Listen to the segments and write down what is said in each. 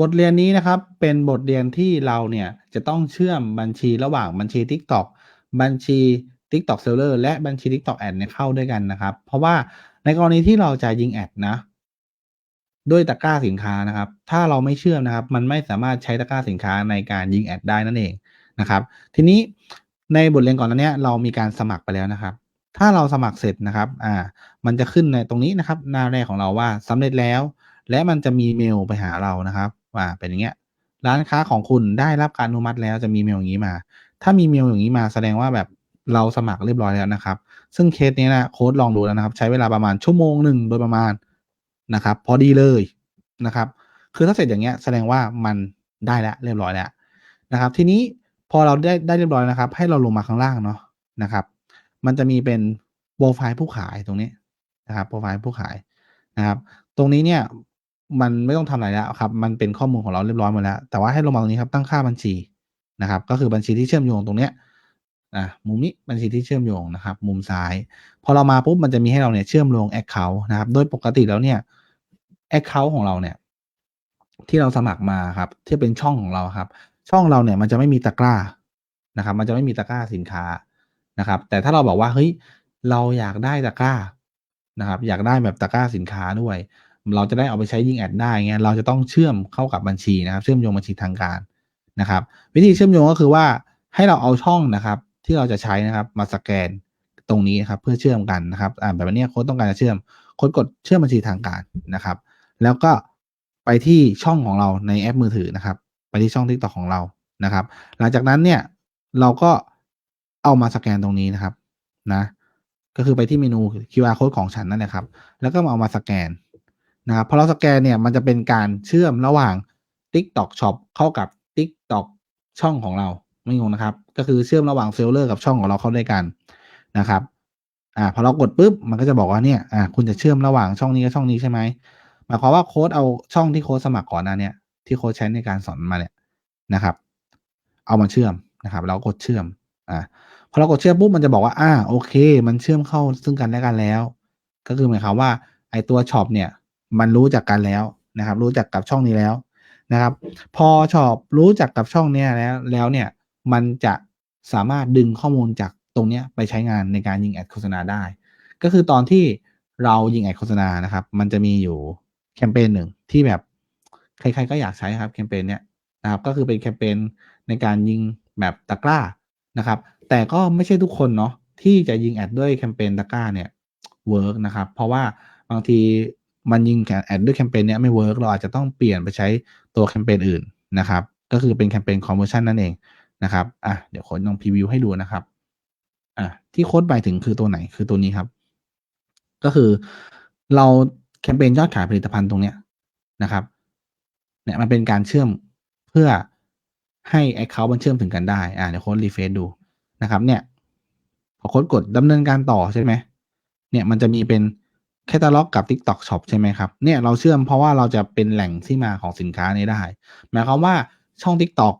บทเรียนนี้นะครับเป็นบทเรียนที่เราเนี่ยจะต้องเชื่อมบัญชีระหว่างบัญชี TikTok บัญชี TikTok Seller และบัญชี TikTok Ad เนี่ยเข้าด้วยกันนะครับ เพราะว่าในกรณีที่เราจะยิงแอดนะด้วยตะกร้าสินค้านะครับ ถ้าเราไม่เชื่อมนะครับ มันไม่สามารถใช้ตะกร้าสินค้าในการยิงแอดได้นั่นเองนะครับ ทีนี้ในบทเรียนก่อนหน้าเนี้ยเรามีการสมัครไปแล้วนะครับ ถ้าเราสมัครเสร็จนะครับ อ่า มันจะขึ้นในตรงนี้นะครับ หน้าแรกของเราว่าสำเร็จแล้ว และมันจะมีเมลไปหาเรานะครับ ว่าเป็นอย่างเงี้ยร้านค้าของคุณได้รับการอนุมัติแล้วจะมีเมลอย่างนี้มา ถ้ามีเมลอย่างนี้มาแสดงว่าแบบเราสมัครเรียบร้อยแล้วนะครับ ซึ่งเคสนี้นะโค้ดลองดูแล้วนะครับ ใช้เวลาประมาณชั่วโมงหนึ่งโดยประมาณนะครับ พอดีเลยนะครับ คือถ้าเสร็จอย่างเงี้ยแสดงว่ามันได้แล้วเรียบร้อยแล้วนะครับ ทีนี้พอเราได้ได้เรียบร้อยนะครับ ให้เราลงมาข้างล่างเนาะนะครับ มันจะมีเป็นโปรไฟล์ผู้ขายตรงนี้นะครับโปรไฟล์ผู้ขายนะครับ ตรงนี้เนี่ย มันไม่ต้องทำอะไรแล้วครับ มันเป็นข้อมูลของเราเรียบร้อยหมดแล้ว แต่ว่าให้ลงมาตรงนี้ครับตั้งค่าบัญชีนะครับ ก็คือบัญชีที่เชื่อมโยงตรงเนี้ยอะมุมนี้บัญชีที่เชื่อมโยงนะครับ มุมซ้าย พอเรามาปุ๊บมันจะมีให้เราเนี่ยเชื่อมโยง Account นะครับ โดยปกติแล้วเนี่ย Account ของเราเนี่ย ที่เราสมัครมาครับ ที่เป็นช่องของเราครับ ช่องเราเนี่ยมันจะไม่มีตะกร้านะครับ มันจะไม่มีตะกร้าสินค้านะครับ แต่ถ้าเราบอกว่าเฮ้ยเราอยากได้ตะกร้านะครับ อยากได้แบบตะกร้าสินค้าด้วย เราจะได้เอาไปใช้ยิงแอดได้เงี้ยเราจะต้องเชื่อมเข้ากับบัญชีนะครับ เชื่อมโยงบัญชีทางการนะครับ วิธีเชื่อมโยงก็คือว่าให้เราเอาช่องนะครับ ที่เราจะใช้นะครับ มาสแกนตรงนี้นครับ เพื่อเชื่อมกันนะครับอ่าแบบนี้โค้ดต้องการจะเชื่อมโค้ดกดเชื่อมบัญชีทางการนะครับ แล้วก็ไปที่ช่องของเราในแอปมือถือนะครับ ไปที่ช่อง TikTok ของเรานะครับ หลังจากนั้นเนี่ยเราก็เอามาสแกนตรงนี้นะครับนะ ก็คือไปที่เมนู QR code ของฉันนั่นแหละครับ แล้วก็มาเอามาสแกน นะครับพอเราสแกนเนี่ยมันจะเป็นการเชื่อมระหว่าง TikTok Shop เข้ากับ TikTok ช่องของเราไม่งงนะครับ ก็คือเชื่อมระหว่างเซลเลอร์กับช่องของเราเข้าด้วยกันนะครับอ่าพอเรากดปุ๊บมันก็จะบอกว่าเนี่ยอ่าคุณจะเชื่อมระหว่างช่องนี้กับช่องนี้ใช่ไหมหมายความว่าโค้ดเอาช่องที่โค้ดสมัครก่อนหน้าเนี่ยที่โค้ดใช้ในการสอนมาเนี่ยนะครับ เอามาเชื่อมนะครับ เรากดเชื่อมอ่าพอเรากดเชื่อมปุ๊บมันจะบอกว่าอ่าโอเค มันเชื่อมเข้าซึ่งกันและกันแล้ว ก็คือหมายความว่าไอตัวช็อปเนี่ย มันรู้จักกันแล้วนะครับ รู้จักกับช่องนี้แล้วนะครับ พอชอปรู้จักกับช่องเนี้ยแล้วแล้วเนี่ยมันจะสามารถดึงข้อมูลจากตรงเนี้ยไปใช้งานในการยิงแอดโฆษณาได้ ก็คือตอนที่เรายิงแอดโฆษณานะครับ มันจะมีอยู่แคมเปญหนึ่งที่แบบใครๆก็อยากใช้ครับแคมเปญเนี้ยนะครับก็คือเป็นแคมเปญในการยิงแบบตะกร้านะครับ แต่ก็ไม่ใช่ทุกคนเนาะที่จะยิงแอดด้วยแคมเปญตะกร้าเนี่ยเวิร์กนะครับ เพราะว่าบางที มันยิงแอดด้วยแคมเปญเนี้ยไม่เวิร์กเราอาจจะต้องเปลี่ยนไปใช้ตัวแคมเปญอื่นนะครับ ก็คือเป็นแคมเปญคอมเมอร์ชันนั่นเองนะครับอะเดี๋ยวโค้ดลองพรีวิวให้ดูนะครับอะที่โค้ดหมายถึงคือตัวไหนคือตัวนี้ครับ ก็คือเราแคมเปญยอดขายผลิตภัณฑ์ตรงเนี้ยนะครับเนี่ยมันเป็นการเชื่อมเพื่อให้แอคเคาท์มันเชื่อมถึงกันได้ อะเดี๋ยวโค้ดรีเฟซดูนะครับ เนี่ย พอโค้ดกดดำเนินการต่อใช่ไหมเนี่ย มันจะมีเป็น แคตตาล็อกกับ TikTok Shop ใช่ไหมครับ เนี่ยเราเชื่อมเพราะว่าเราจะเป็นแหล่งที่มาของสินค้านี้ได้ หมายความว่าช่อง TikTok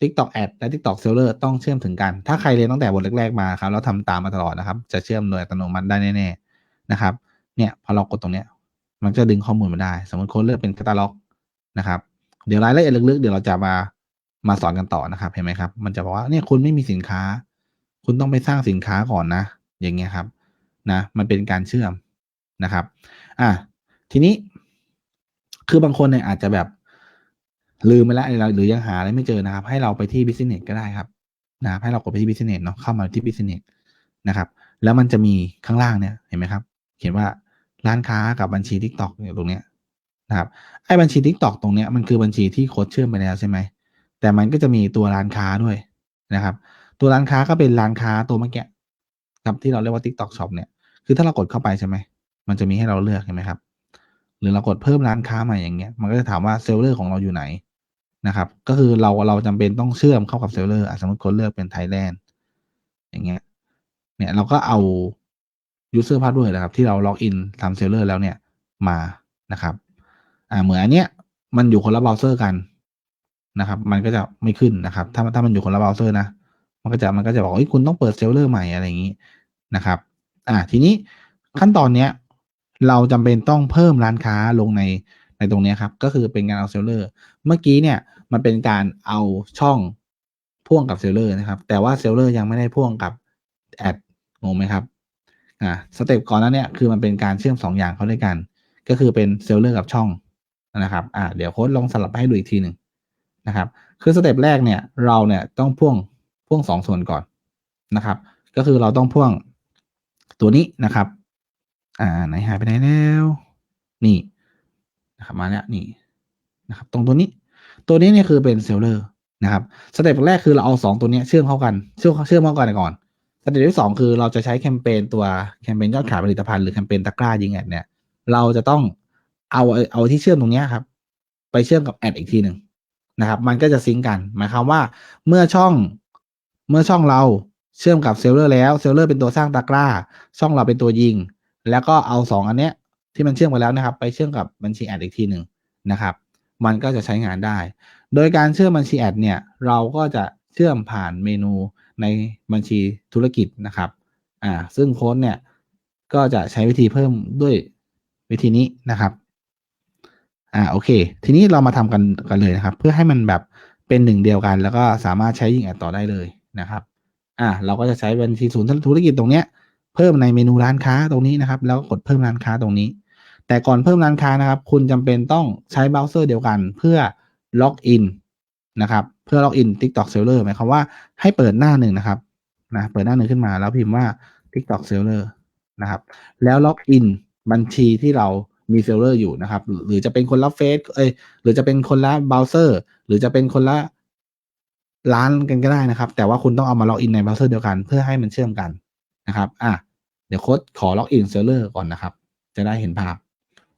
TikTok Ad และ TikTok Seller ต้องเชื่อมถึงกัน ถ้าใครเรียนตั้งแต่บทแรกๆมาครับ แล้วทำตามมาตลอดนะครับ จะเชื่อมโดยอัตโนมัติได้แน่ๆนะครับ เนี่ยพอเรากดตรงเนี้ย มันจะดึงข้อมูลมาได้ สมมติค้ดเลือกเป็นแคตตาล็อกนะครับ เดี๋ยวรายละเอียดลึกๆ เดี๋ยวเราจะมามาสอนกันต่อนะครับ เห็นไหมครับ มันจะบอกว่าเนี่ยคุณไม่มีสินค้า คุณต้องไปสร้างสินค้าก่อนนะ อย่างเงี้ยครับ นะ มันเป็นการเชื่อม นะครับ อะทีนี้ คือบางคนเนี่ยอาจจะแบบลืมไปแล้วหรือยังหาอะไรไม่เจอนะครับ ให้เราไปที่ business ก็ได้ครับนะครับให้เรากดไปที่ business เนาะเข้ามาที่ business นะครับ แล้วมันจะมีข้างล่างเนี่ยเห็นไหมครับ เขียนว่าร้านค้ากับบัญชี TikTok อยู่ตรงเนี้ยนะครับไอ้บัญชี TikTok ตรงเนี้ยมันคือบัญชีที่โค้ดเชื่อมไปแล้วใช่ไหมแต่มันก็จะมีตัวร้านค้าด้วยนะครับ ตัวร้านค้าก็เป็นร้านค้าตัวเมื่อกี้ครับที่เราเรียกว่า TikTok Shop เนี่ยคือถ้าเรากดเข้าไปใช่ไหม มันจะมีให้เราเลือกเห็นไหมครับ หรือเรากดเพิ่มร้านค้าใหม่อย่างเงี้ย มันก็จะถามว่าเซลเลอร์ของเราอยู่ไหนนะครับ ก็คือเราเราจำเป็นต้องเชื่อมเข้ากับเซลเลอร์สมมติคนเลือกเป็นไทยแลนด์อย่างเงี้ย เนี่ยเราก็เอา user password นะครับ ที่เราล็อกอินทำเซลเลอร์แล้วเนี่ยมานะครับ อ่าเหมือนอันเนี้ยมันอยู่คนละเบราว์เซอร์กันนะครับ มันก็จะไม่ขึ้นนะครับ ถ้าถ้ามันอยู่คนละเบราว์เซอร์นะ มันก็จะมันก็จะบอกเอ้ยคุณต้องเปิดเซลเลอร์ใหม่อะไรอย่างนี้นะครับ อ่าทีนี้ขั้นตอนเนี้ย เราจำเป็นต้องเพิ่มร้านค้าลงในในตรงนี้ครับ ก็คือเป็นการเอาเซลเลอร์ เมื่อกี้เนี่ยมันเป็นการเอาช่องพ่วงกับเซลเลอร์นะครับ แต่ว่าเซลเลอร์ยังไม่ได้พ่วงกับแอดงงไหมครับอ่าสเต็ปก่อนนั้นเนี่ยคือมันเป็นการเชื่อมสองอย่างเข้าด้วยกัน ก็คือเป็นเซลเลอร์กับช่องนะครับอ่าเดี๋ยวโค้ดลองสลับให้ดูอีกทีหนึ่งนะครับ คือสเต็ปแรกเนี่ยเราเนี่ยต้องพ่วงพ่วงสองส่วนก่อนนะครับ ก็คือเราต้องพ่วงตัวนี้นะครับ อ่าไหนหายไปไหนแล้วนี่นะครับมาแล้วนี่นะครับ ตรงตัวนี้ ตัวนี้เนี่ยคือเป็นเซลเลอร์นะครับสเต็ปแรกคือเราเอาสองตัวนี้เชื่อมเข้ากันเชื่อมเชื่อมเข้ากันก่อนสเต็ปที่สองคือเราจะใช้แคมเปญตัวแคมเปญยอดขายผลิตภัณฑ์หรือแคมเปญตะกร้ายิงแอดเนี่ย เราจะต้องเอาเอาที่เชื่อมตรงนี้ครับ ไปเชื่อมกับแอดอีกทีหนึ่งนะครับ มันก็จะซิงกัน หมายความว่าเมื่อช่องเมื่อช่องเราเชื่อมกับเซลเลอร์แล้วเซลเลอร์เป็นตัวสร้างตะกร้า ช่องเราเป็นตัวยิง แล้วก็เอาสองอันเนี้ยที่มันเชื่อมกันแล้วนะครับ ไปเชื่อมกับบัญชีแอดอีกทีหนึ่งนะครับ มันก็จะใช้งานได้ โดยการเชื่อมบัญชีแอดเนี่ยเราก็จะเชื่อมผ่านเมนูในบัญชีธุรกิจนะครับอ่าซึ่งโค้ดเนี่ยก็จะใช้วิธีเพิ่มด้วยวิธีนี้นะครับอ่าโอเค ทีนี้เรามาทำกันกันเลยนะครับ เพื่อให้มันแบบเป็นหนึ่งเดียวกัน แล้วก็สามารถใช้ยิงแอดต่อได้เลยนะครับอ่าเราก็จะใช้บัญชีศูนย์ธุรกิจตรงเนี้ย เพิ่มในเมนูร้านค้าตรงนี้นะครับ แล้วกดเพิ่มร้านค้าตรงนี้ แต่ก่อนเพิ่มร้านค้านะครับ คุณจำเป็นต้องใช้เบราว์เซอร์เดียวกัน เพื่อล็อกอินนะครับ เพื่อล็อกอิน TikTok Seller หมายความว่าให้เปิดหน้าหนึ่งนะครับนะเปิดหน้าหนึ่งขึ้นมาแล้วพิมพ์ว่า TikTok Seller นะครับ แล้วล็อกอินบัญชีที่เรามีเซลเลอร์อยู่นะครับ หรือจะเป็นคนละเฟซเอ้ยหรือจะเป็นคนละเบราว์เซอร์ หรือจะเป็นคนละร้านกันก็ได้นะครับ แต่ว่าคุณต้องเอามาล็อกอินในเบราว์เซอร์เดียวกันเพื่อให้มันเชื่อมกัน นะครับอะเดี๋ยวโค้ดขอล็อกอินเซลเลอร์ก่อนนะครับ จะได้เห็นภาพ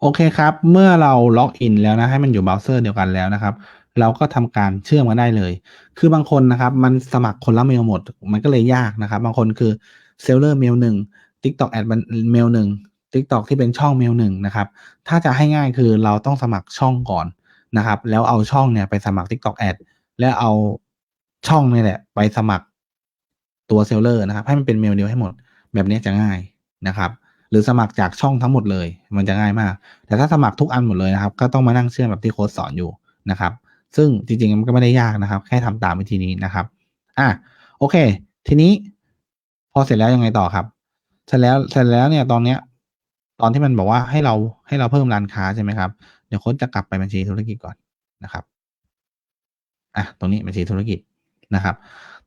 โอเคครับ เมื่อเราล็อกอินแล้วนะ ให้มันอยู่เบราว์เซอร์เดียวกันแล้วนะครับ เราก็ทำการเชื่อมกันได้เลย คือบางคนนะครับ มันสมัครคนละเมลหมด มันก็เลยยากนะครับ บางคนคือเซลเลอร์เมลหนึ่ง TikTok แอดเมลหนึ่ง TikTok ที่เป็นช่องเมลหนึ่งนะครับ ถ้าจะให้ง่ายคือเราต้องสมัครช่องก่อนนะครับ แล้วเอาช่องเนี่ยไปสมัคร TikTok แอดแล้วเอาช่องนี่แหละ ไปสมัคร ตัวเซลเลอร์นะครับ ให้มันเป็นเมลเดียวให้หมด แบบนี้จะง่ายนะครับ หรือสมัครจากช่องทั้งหมดเลย มันจะง่ายมาก แต่ถ้าสมัครทุกอันหมดเลยนะครับ ก็ต้องมานั่งเชื่อมแบบที่โค้ดสอนอยู่นะครับ ซึ่งจริงๆมันก็ไม่ได้ยากนะครับ แค่ทำตามวิธีนี้นะครับ อะโอเค ทีนี้ พอเสร็จแล้วยังไงต่อครับเสร็จแล้วเสร็จแล้วเนี่ยตอนเนี้ย ตอนที่มันบอกว่าให้เราให้เราเพิ่มร้านค้าใช่ไหมครับเดี๋ยวโค้ดจะกลับไปบัญชีธุรกิจก่อนนะครับอะตรงนี้บัญชีธุรกิจนะครับ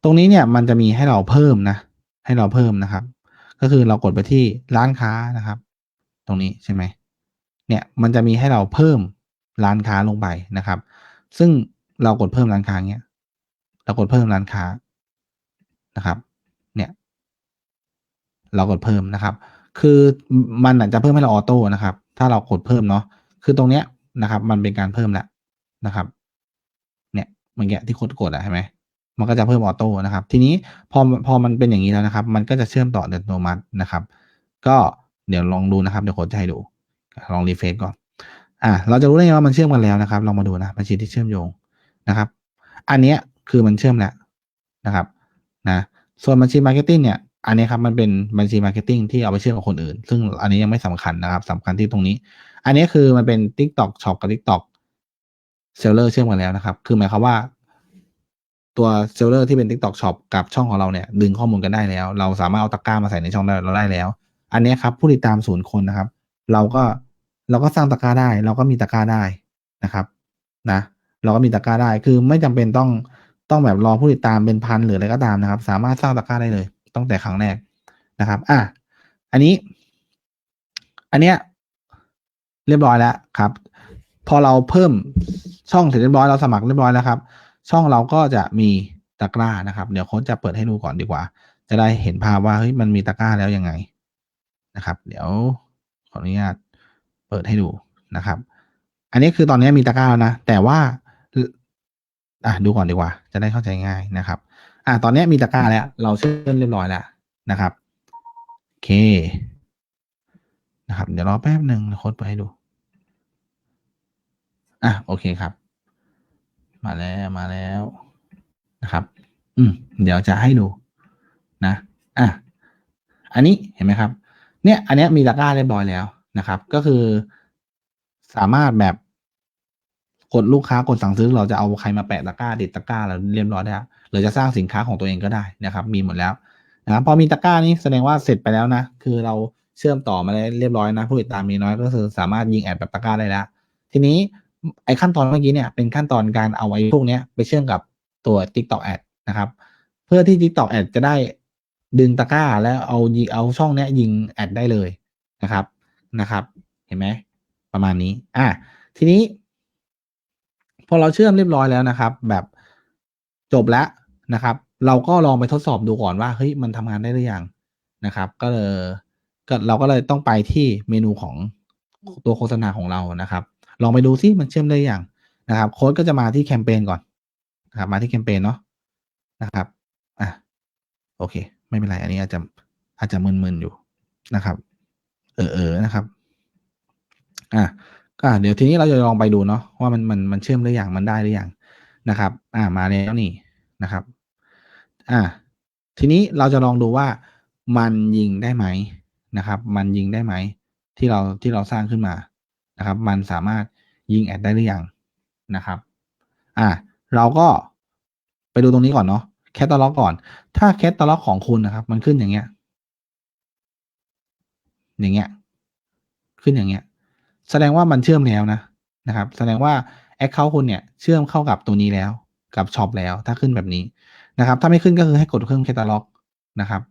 ตรงนี้เนี่ยมันจะมีให้เราเพิ่มนะ ให้เราเพิ่มนะครับ ก็คือเรากดไปที่ร้านค้านะครับ ตรงนี้ใช่ไหมเนี่ยมันจะมีให้เราเพิ่มร้านค้าลงไปนะครับ ซึ่งเรากดเพิ่มร้านค้าเนี้ยเรากดเพิ่มร้านค้านะครับ เนี่ย เรากดเพิ่มนะครับ คือมันอาจจะเพิ่มให้เราออโต้นะครับ ถ้าเรากดเพิ่มเนาะคือตรงเนี้ยนะครับ มันเป็นการเพิ่มแหล้วนะครับ เนี่ยเมื่อกี้ที่คดกดอะใช่ไหม มันก็จะเพิ่มออโต้นะครับ ทีนี้พอพอมันเป็นอย่างนี้แล้วนะครับ มันก็จะเชื่อมต่ออัตโนมัตินะครับ ก็เดี๋ยวลองดูนะครับ เดี๋ยวโค้ดจะให้ดู ลองรีเฟซก่อน อะเราจะรู้ได้ไงว่ามันเชื่อมกันแล้วนะครับ ลองมาดูนะบัญชีที่เชื่อมโยงนะครับ อันนี้คือมันเชื่อมแล้วนะครับ นะ ส่วนบัญชีมาร์เก็ตติ้งเนี่ย อันนี้ครับมันเป็นบัญชีมาร์เก็ตติ้งที่เอาไปเชื่อมกับคนอื่น ซึ่งอันนี้ยังไม่สำคัญนะครับสำคัญที่ตรงนี้ อันนี้คือมันเป็น TikTok Shop กับ TikTok Seller เชื่อมกันแล้วนะครับ คือหมายความว่า ตัวเซลเลอร์ที่เป็น TikTok Shop กับช่องของเราเนี่ย ดึงข้อมูลกันได้แล้ว เราสามารถเอาตะกร้ามาใส่ในช่องเราได้แล้ว อันนี้ครับ ผู้ติดตามศูนย์คนนะครับ เราก็เราก็สร้างตะกร้าได้ เราก็มีตะกร้าได้นะครับนะเราก็มีตะกร้าได้คือไม่จำเป็นต้องต้องแบบรอผู้ติดตามเป็นพันหรืออะไรก็ตามนะครับ สามารถสร้างตะกร้าได้เลยตั้งแต่ครั้งแรกนะครับ อะอันนี้ อันเนี้ยเรียบร้อยแล้วครับ พอเราเพิ่มช่องเสร็จเรียบร้อยเราสมัครเรียบร้อยแล้วครับ ช่องเราก็จะมีตะกร้านะครับ เดี๋ยวโค้ชจะเปิดให้ดูก่อนดีกว่า จะได้เห็นภาพว่าเฮ้ยมันมีตะกร้าแล้วยังไงนะครับ เดี๋ยวขออนุญาตเปิดให้ดูนะครับ อันนี้คือตอนนี้มีตะกร้าแล้วนะ แต่ว่าอะดูก่อนดีกว่า จะได้เข้าใจง่ายนะครับ อะตอนนี้มีตะกร้าแล้ว เราเชื่อมเรียบร้อยแล้วนะครับโอเคนะครับ เดี๋ยวรอแป๊บหนึ่งโค้ดเปิดให้ดู อะโอเคครับ มาแล้วมาแล้วนะครับ อืม เดี๋ยวจะให้ดูนะอะอันนี้เห็นไหมครับ เนี่ย อันนี้มีตะกร้าเรียบร้อยแล้วนะครับ ก็คือสามารถแบบกดลูกค้ากดสั่งซื้อเราจะเอาใครมาแปะตะกร้าติดตะกร้าเราเรียบร้อยแล้วหรือจะสร้างสินค้าของตัวเองก็ได้นะครับ มีหมดแล้วนะครับพอมีตะกร้านี้แสดงว่าเสร็จไปแล้วนะ คือเราเชื่อมต่อมาได้เรียบร้อยนะ ผู้ติดตามมีน้อยก็คือสามารถยิงแอดแบบตะกร้าได้แล้ว ทีนี้ ไอ้ขั้นตอนเมื่อกี้เนี่ยเป็นขั้นตอนการเอาไอ้พวกนี้ไปเชื่อมกับตัว TikTok Ad นะครับ เพื่อที่ TikTok Ad จะได้ดึงตะกร้าแล้วเอายิงเอาช่องนี้ยยิงแอดได้เลยนะครับนะครับ เห็นไหมประมาณนี้ อะทีนี้ พอเราเชื่อมเรียบร้อยแล้วนะครับ แบบจบแล้วนะครับ เราก็ลองไปทดสอบดูก่อนว่าเฮ้ยมันทำงานได้หรือยังนะครับ ก็เลยก็เราก็เลยต้องไปที่เมนูของตัวโฆษณาของเรานะครับ ลองไปดูซิมันเชื่อมได้ยังนะครับ โค้ดก็จะมาที่แคมเปญก่อนนะครับ มาที่แคมเปญเนาะนะครับอะโอเค ไม่เป็นไร อันนี้อาจจะอาจจะมึนๆอยู่นะครับ เออเออนะครับ อะก็เดี๋ยวทีนี้เราจะลองไปดูเนาะว่ามันมันมันเชื่อมหรือยังมันได้หรือยังนะครับ อ่ามาแล้วนี่นะครับ อ่า ทีนี้เราจะลองดูว่ามันยิงได้ไหมนะครับ มันยิงได้ไหมที่เราที่เราสร้างขึ้นมา นะครับ มันสามารถยิงแอดได้หรือยังนะครับ อ่าเราก็ไปดูตรงนี้ก่อนเนาะแคตตาล็อกก่อน ถ้าแคตตาล็อกของคุณนะครับ มันขึ้นอย่างเงี้ย อย่างเงี้ย ขึ้นอย่างเงี้ย แสดงว่ามันเชื่อมแล้วนะนะครับ แสดงว่า Account คุณเนี่ยเชื่อมเข้ากับตัวนี้แล้ว กับช็อปแล้ว ถ้าขึ้นแบบนี้นะครับ ถ้าไม่ขึ้นก็คือให้กดเครื่องแคตตาล็อกนะครับ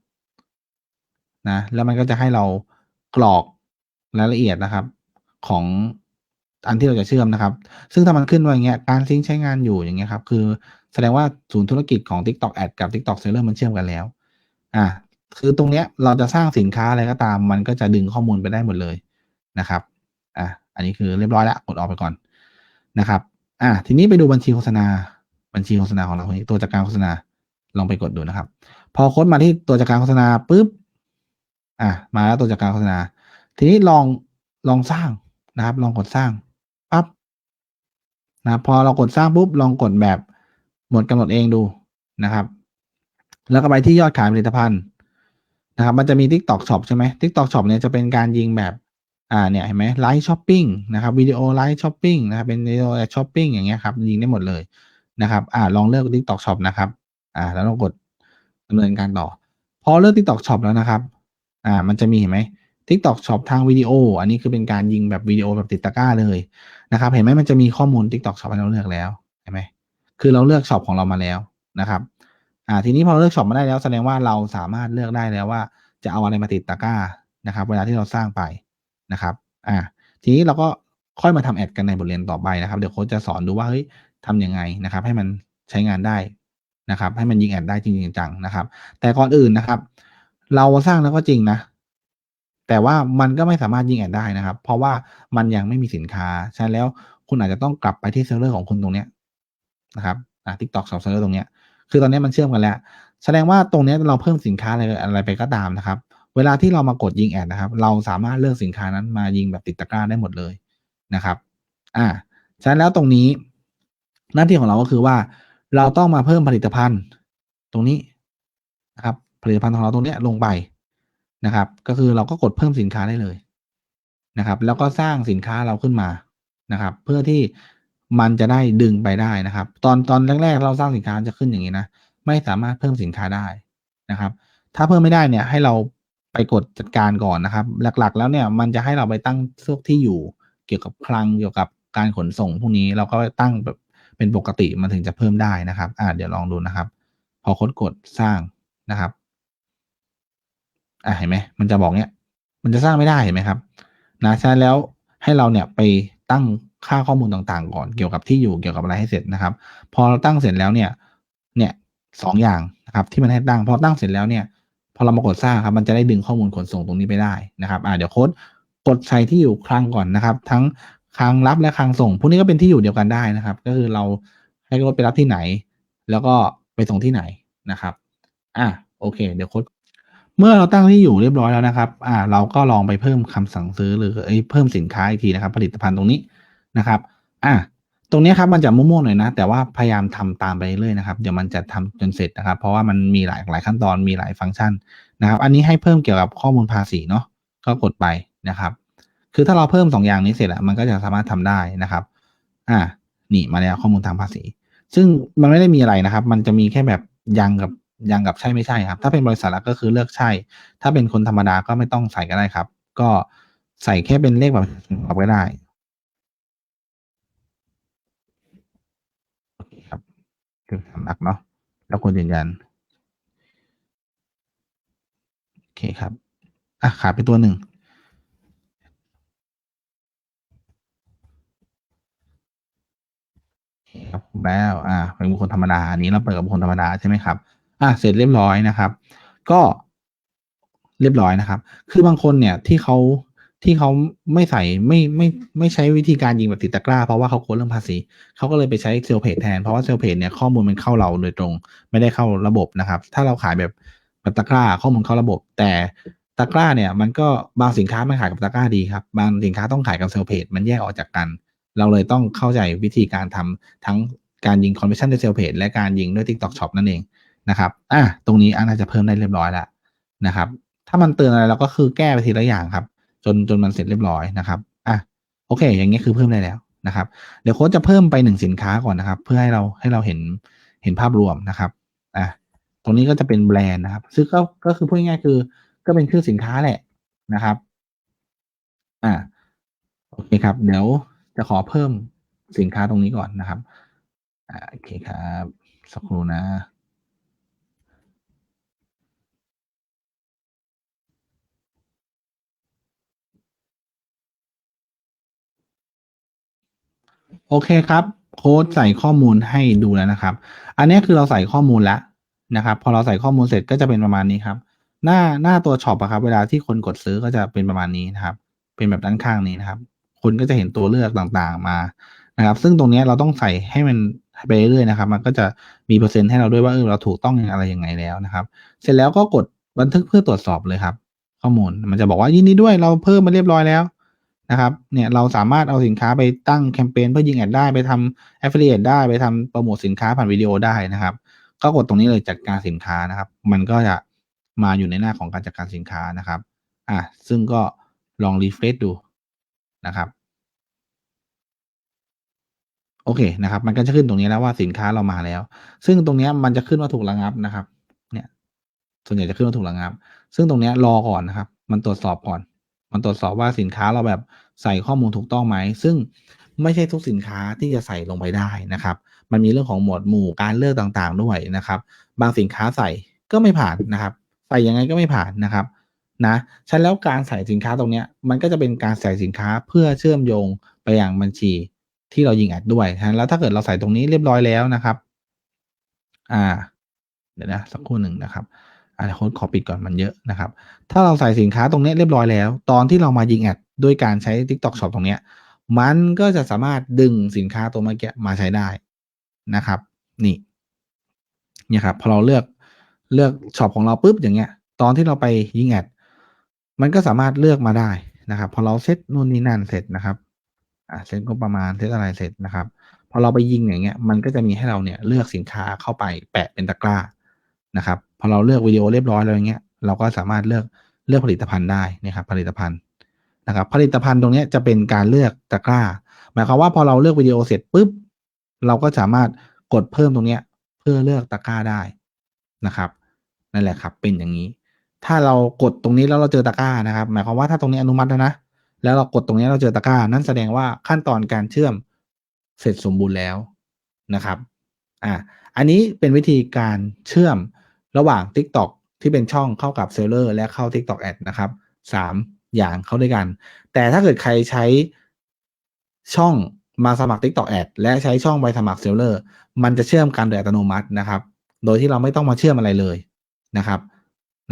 นะ แล้วมันก็จะให้เรากรอกรายละเอียดนะครับ ของอันที่เราจะเชื่อมนะครับ ซึ่งถ้ามันขึ้นว่าอย่างเงี้ยการซิงใช้งานอยู่อย่างเงี้ยครับ คือแสดงว่าศูนย์ธุรกิจของ TikTok Ad กับ TikTok Seller มันเชื่อมกันแล้ว อ่าคือตรงเนี้ยเราจะสร้างสินค้าอะไรก็ตาม มันก็จะดึงข้อมูลไปได้หมดเลยนะครับ อะ อันนี้คือเรียบร้อยแล้วกดออกไปก่อนนะครับ อะทีนี้ไปดูบัญชีโฆษณา บัญชีโฆษณาของเราตัวจัดการโฆษณาลองไปกดดูนะครับ พอค้นมาที่ตัวจัดการโฆษณาปุ๊บ อะมาแล้วตัวจัดการโฆษณา ทีนี้ลองลองสร้าง นะครับ ลองกดสร้างปั๊บนะพอเรากดสร้างปุ๊บลองกดแบบหมวดกำหนดเองดูนะครับ แล้วก็ไปที่ยอดขายผลิตภัณฑ์นะครับ มันจะมี TikTok Shop ใช่ไหม TikTok Shop เนี่ยจะเป็นการยิงแบบอ่าเนี่ยเห็นไหมไลฟ์ช้อปปิ้งนะครับวิดีโอไลฟ์ช้อปปิ้งนะครับเป็นวิดีโอช้อปปิ้งอย่างเงี้ยครับยิงได้หมดเลยนะครับอ่าลองเลือก TikTok Shop นะครับอ่าแล้วลองกดดำเนินการต่อ พอเลือก TikTok Shop แล้วนะครับอ่ามันจะมีเห็นไหม TikTok Shop ทางวิดีโอ อันนี้คือเป็นการยิงแบบวิดีโอแบบติดตะกร้าเลยนะครับ เห็นไหมมันจะมีข้อมูล TikTok Shop ให้เราเลือกแล้วเห็นไหมคือเราเลือกช็อปของเรามาแล้วนะครับ อ่า ทีนี้พอเราเลือกช็อปมาได้แล้วแสดงว่าเราสามารถเลือกได้แล้วว่าจะเอาอะไรมาติดตะกร้านะครับ เวลาที่เราสร้างไปนะครับ อ่า ทีนี้เราก็ค่อยมาทำแอดกันในบทเรียนต่อไปนะครับ เดี๋ยวโค้ชจะสอนดูว่าเฮ้ยทำยังไงนะครับ ให้มันใช้งานได้นะครับ ให้มันยิงแอดได้จริงจังนะครับ แต่ก่อนอื่นนะครับ เราสร้างแล้วก็จริงนะ แต่ว่ามันก็ไม่สามารถยิงแอดได้นะครับ เพราะว่ามันยังไม่มีสินค้าฉะนั้นแล้วคุณอาจจะต้องกลับไปที่เซิร์ฟเวอร์ของคุณตรงเนี้ยนะครับอ่า TikTok Shop Seller ตรงเนี้ยคือตอนนี้มันเชื่อมกันแล้ว แสดงว่าตรงนี้เราเพิ่มสินค้าอะไรอะไรไปก็ตามนะครับ เวลาที่เรามากดยิงแอดนะครับ เราสามารถเลือกสินค้านั้นมายิงแบบติดตะกร้าได้หมดเลยนะครับอ่าฉะนั้นแล้วตรงนี้ หน้าที่ของเราก็คือว่า เราต้องมาเพิ่มผลิตภัณฑ์ ตรงนี้นะครับ ผลิตภัณฑ์ของเราตรงนี้ลงไป นะครับ ก็คือเราก็กดเพิ่มสินค้าได้เลยนะครับ แล้วก็สร้างสินค้าเราขึ้นมานะครับ เพื่อที่มันจะได้ดึงไปได้นะครับ ตอนตอนแรกๆ เราสร้างสินค้าจะขึ้นอย่างนี้นะไม่สามารถเพิ่มสินค้าได้นะครับ ถ้าเพิ่มไม่ได้เนี่ยให้เราไปกดจัดการก่อนนะครับ หลักๆ แล้วเนี่ยมันจะให้เราไปตั้งพวกที่อยู่เกี่ยวกับคลังเกี่ยวกับการขนส่งพวกนี้เราก็ตั้งแบบเป็นปกติมันถึงจะเพิ่มได้นะครับ อ่าเดี๋ยวลองดูนะครับ พอคดกดสร้างนะครับ อ่าเห็นไหมมันจะบอกเนี่ยมันจะสร้างไม่ได้เห็นไหมครับนะใช่แล้วให้เราเนี่ยไปตั้งค่าข้อมูลต่างๆ ก่อนเกี่ยวกับที่อยู่เกี่ยวกับอะไรให้เสร็จนะครับ พอเราตั้งเสร็จแล้วเนี่ย เนี่ยสองอย่างนะครับที่มันให้ตั้งพอตั้งเสร็จแล้วเนี่ย พอเรามากดสร้างครับ มันจะได้ดึงข้อมูลขนส่งตรงนี้ไปได้นะครับอ่าเดี๋ยวโค้ดกดใส่ที่อยู่คลังก่อนนะครับ ทั้งคลังรับและคลังส่ง พวกนี้ก็เป็นที่อยู่เดียวกันได้นะครับ ก็คือเราให้รถไปรับที่ไหน แล้วก็ไปส่งที่ไหนนะครับ อ่าโอเค เดี๋ยวโค้ด เมื่อเราตั้งที่อยู่เรียบร้อยแล้วนะครับ อ่า เราก็ลองไปเพิ่มคำสั่งซื้อหรือเอ้เพิ่มสินค้าอีกทีนะครับ ผลิตภัณฑ์ตรงนี้นะครับ อ่า ตรงนี้ครับมันจะมั่วๆหน่อยนะ แต่ว่าพยายามทำตามไปเรื่อยๆนะครับ เดี๋ยวมันจะทำจนเสร็จนะครับ เพราะว่ามันมีหลายหลายขั้นตอน มีหลายฟังก์ชันนะครับ อันนี้ให้เพิ่มเกี่ยวกับข้อมูลภาษีเนาะ ก็กดไปนะครับ คือถ้าเราเพิ่มสองอย่างนี้เสร็จแล้วมันก็จะสามารถทำได้นะครับ อ่า นี่มาแล้วข้อมูลทางภาษี ซึ่งมันไม่ได้มีอะไรนะครับ มันจะมีแค่แบบยังกับ ยังกับใช่ไม่ใช่ครับ ถ้าเป็นบริษัทแล้วก็คือเลือกใช่ ถ้าเป็นคนธรรมดาก็ไม่ต้องใส่ก็ได้ครับ ก็ใส่แค่เป็นเลขแบบเอาก็ได้คครับคือสำนักเนาะแล้วคนยืนยันโอเคครับอะขาดไปตัวหนึ่งครับแล้ว อ่าเป็นบุคคลธรรมดาอันนี้เราเปิดกับบุคคลธรรมดาใช่ไหมครับ อ่าเสร็จเรียบร้อยนะครับ ก็เรียบร้อยนะครับ คือบางคนเนี่ยที่เขาที่เขาไม่ใส่ไม่ไม่ไม่ใช้วิธีการยิงแบบติดตะกร้า เพราะว่าเขากลัวเรื่องภาษีเขาก็เลยไปใช้เซลเพจแทน เพราะว่าเซลเพจเนี่ยข้อมูลมันเข้าเราโดยตรง ไม่ได้เข้าระบบนะครับ ถ้าเราขายแบบแบบตะกร้าข้อมูลเข้าระบบ แต่ตะกร้าเนี่ยมันก็บางสินค้ามันขายกับตะกร้าดีครับบางสินค้าต้องขายกับเซลเพจมันแยกออกจากกัน เราเลยต้องเข้าใจวิธีการทำทั้งการยิง conversion ด้วย sales page และการยิงด้วย TikTok Shop นั่นเอง นะครับอะตรงนี้อันน่าจะเพิ่มได้เรียบร้อยแล้วนะครับ ถ้ามันเตือนอะไรเราก็คือแก้ไปทีละอย่างครับ จนจนมันเสร็จเรียบร้อยนะครับอะโอเค อย่างนี้คือเพิ่มได้แล้วนะครับ เดี๋ยวโค้ดจะเพิ่มไปหนึ่งสินค้าก่อนนะครับ เพื่อให้เราให้เราเห็นเห็นภาพรวมนะครับอะตรงนี้ก็จะเป็นแบรนด์นะครับ ซึ่งก็ก็คือพูดง่ายๆคือ ก็เป็นชื่อสินค้าแหละนะครับอ่าโอเคครับ เดี๋ยวจะขอเพิ่มสินค้าตรงนี้ก่อนนะครับอ่าโอเคครับ สักครู่นะ โอเคครับโค้ดใส่ข้อมูลให้ดูแล้วนะครับ อันนี้คือเราใส่ข้อมูลแล้วนะครับ พอเราใส่ข้อมูลเสร็จก็จะเป็นประมาณนี้ครับ หน้าหน้าตัวช็อปอะครับ เวลาที่คนกดซื้อก็จะเป็นประมาณนี้นะครับ เป็นแบบด้านข้างนี้นะครับคุณก็จะเห็นตัวเลือกต่างๆมานะครับ ซึ่งตรงนี้เราต้องใส่ให้มันไปเรื่อยๆนะครับ มันก็จะมีเปอร์เซ็นต์ให้เราด้วยว่าเออเราถูกต้องอะไรยังไงแล้วนะครับ เสร็จแล้วก็กดบันทึกเพื่อตรวจสอบเลยครับ ข้อมูลมันจะบอกว่ายินดีด้วยเราเพิ่มมาเรียบร้อยแล้ว นะครับเนี่ยเราสามารถเอาสินค้าไปตั้งแคมเปญเพื่อยิงแอดได้ไปทำ affiliate ได้ไปทำโปรโมทสินค้าผ่านวิดีโอได้นะครับ ก็กดตรงนี้เลยจัดการสินค้านะครับ มันก็จะมาอยู่ในหน้าของการจัดการสินค้านะครับอะซึ่งก็ลองรีเฟรชดูนะครับโอเคนะครับ มันก็จะขึ้นตรงนี้แล้วว่าสินค้าเรามาแล้ว ซึ่งตรงนี้มันจะขึ้นว่าถูกระงับนะครับ เนี่ย ส่วนใหญ่จะขึ้นว่าถูกระงับ ซึ่งตรงนี้รอก่อนนะครับ มันตรวจสอบก่อน มันตรวจสอบว่าสินค้าเราแบบใส่ข้อมูลถูกต้องไหม ซึ่งไม่ใช่ทุกสินค้าที่จะใส่ลงไปได้นะครับ มันมีเรื่องของหมวดหมู่การเลือกต่างๆด้วยนะครับ บางสินค้าใส่ก็ไม่ผ่านนะครับ ใส่ยังไงก็ไม่ผ่านนะครับนะฉะนั้นแล้วการใส่สินค้าตรงเนี้ยมันก็จะเป็นการใส่สินค้าเพื่อเชื่อมโยงไปยังบัญชีที่เรายิงแอดด้วยนะแล้วถ้าเกิดเราใส่ตรงนี้เรียบร้อยแล้วนะครับ อ่า เดี๋ยวนะสักครู่หนึ่งนะครับ อาโค้ดขอปิดก่อนมันเยอะนะครับ ถ้าเราใส่สินค้าตรงนี้เรียบร้อยแล้ว ตอนที่เรามายิงแอดด้วยการใช้ TikTok Shop ตรงนี้มันก็จะสามารถดึงสินค้าตัวเมื่อกี้มาใช้ได้นะครับ นี่เนี่ยครับ พอเราเลือกเลือกช็อปของเราปุ๊บอย่างเงี้ย ตอนที่เราไปยิงแอดมันก็สามารถเลือกมาได้นะครับ พอเราเซตนู่นนี่นั่นเสร็จนะครับอ่าเซตก็ประมาณเซตอะไรเสร็จนะครับพอเราไปยิงอย่างเงี้ย มันก็จะมีให้เราเนี่ยเลือกสินค้าเข้าไปแปะเป็นตะกร้านะครับ พอเราเลือกวิดีโอเรียบร้อยแล้วอย่างเงี้ยเราก็สามารถเลือกเลือกผลิตภัณฑ์ได้นะครับผลิตภัณฑ์นะครับผลิตภัณฑ์ตรงเนี้ยจะเป็นการเลือกตะกร้า หมายความว่าพอเราเลือกวิดีโอเสร็จปุ๊บ เราก็สามารถกดเพิ่มตรงเนี้ยเพื่อเลือกตะกร้าได้นะครับนั่นแหละครับ เป็นอย่างนี้ ถ้าเรากดตรงนี้แล้วเราเจอตะกร้านะครับ หมายความว่าถ้าตรงนี้อนุมัติแล้วนะ แล้วเรากดตรงนี้เราเจอตะกร้า นั่นแสดงว่าขั้นตอนการเชื่อมเสร็จสมบูรณ์แล้วนะครับอ่าอันนี้เป็นวิธีการเชื่อม ระหว่าง TikTok ที่เป็นช่องเข้ากับเซลเลอร์และเข้า TikTok Ad นะครับสามอย่างเข้าด้วยกัน แต่ถ้าเกิดใครใช้ช่องมาสมัคร TikTok Ad และใช้ช่องไปสมัครเซลเลอร์มันจะเชื่อมกันโดยอัตโนมัตินะครับ โดยที่เราไม่ต้องมาเชื่อมอะไรเลยนะครับ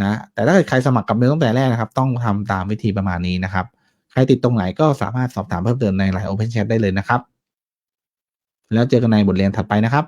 นะแต่ถ้าเกิดใครสมัครกับเมลตั้งแต่แรกนะครับ ต้องทำตามวิธีประมาณนี้นะครับ ใครติดตรงไหนก็สามารถสอบถามเพิ่มเติมในไลน์ Open Chat ได้เลยนะครับ แล้วเจอกันในบทเรียนถัดไปนะครับ